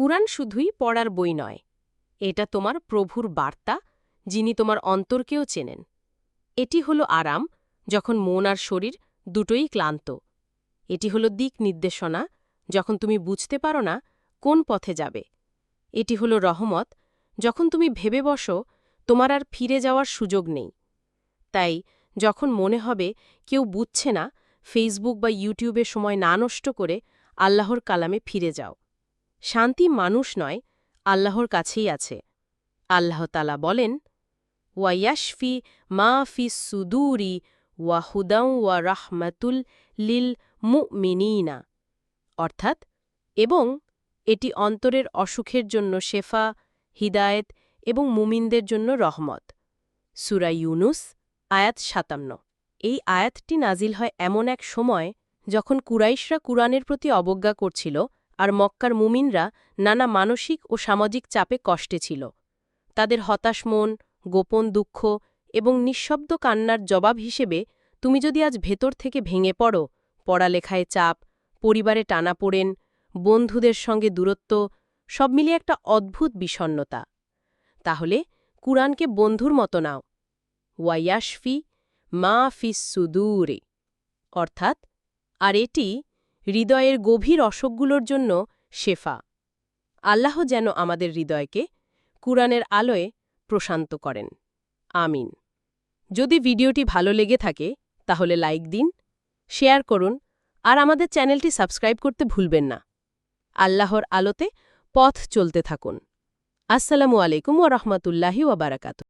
কুরআন শুধুই পড়ার বই নয়, এটা তোমার প্রভুর বার্তা, যিনি তোমার অন্তরকেও চেনেন। এটি হলো আরাম, যখন মন আর শরীর দুটোই ক্লান্ত। এটি হলো দিক নির্দেশনা, যখন তুমি বুঝতে পারো না কোন পথে যাবে। এটি হলো রহমত, যখন তুমি ভেবে বসো তোমার আর ফিরে যাওয়ার সুযোগ নেই। তাই, যখন মনে হবে কেউ বুঝছে না ফেসবুক বা ইউটিউবে সময় না নষ্ট করে আল্লাহর কালামে ফিরে যাও। শান্তি মানুষ নয়, আল্লাহর কাছেই আছে। আল্লাহ তালা বলেন ওয়াইয়াশফি মা ফি সুদুরি ওয়া হুদাউ ওয়া রাহমাতুল লিল মু মুমিনিনা। অর্থাৎ, এবং এটি অন্তরের অসুখের জন্য শেফা, হিদায়েত এবং মুমিনদের জন্য রহমত। সুরা ইউনুস, আয়াত সাতান্ন। এই আয়াতটি নাজিল হয় এমন এক সময় যখন কুরাইশরা কুরআনের প্রতি অবজ্ঞা করছিল আর মক্কার মুমিনরা নানা মানসিক ও সামাজিক চাপে কষ্টে ছিল। তাদের হতাশ মন, গোপন দুঃখ এবং নিঃশব্দ কান্নার জবাব হিসেবে তুমি যদি আজ ভেতর থেকে ভেঙে পড়ো, পড়ালেখায় চাপ, পরিবারে টানাপোড়েন বন্ধুদের সঙ্গে দূরত্ব, সব মিলিয়ে একটা অদ্ভুত বিষণ্নতা তাহলে কুরআনকে বন্ধুর মতো নাও। ওয়াইয়াশফি মা ফিস সুদূরে। অর্থাৎ, আর এটি হৃদয়ের গভীর অসুখগুলোর জন্য শেফা। আল্লাহ যেন আমাদের হৃদয়কে কুরআনের আলোয় প্রশান্ত করেন। আমিন। যদি ভিডিওটি ভালো লেগে থাকে, তাহলে লাইক দিন, শেয়ার করুন, আর আমাদের চ্যানেলটি সাবস্ক্রাইব করতে ভুলবেন না। আল্লাহর আলোতে পথ চলতে থাকুন। আসসালামু আলাইকুম ওয়া রাহমাতুল্লাহি ওয়া বারাকাতুহু।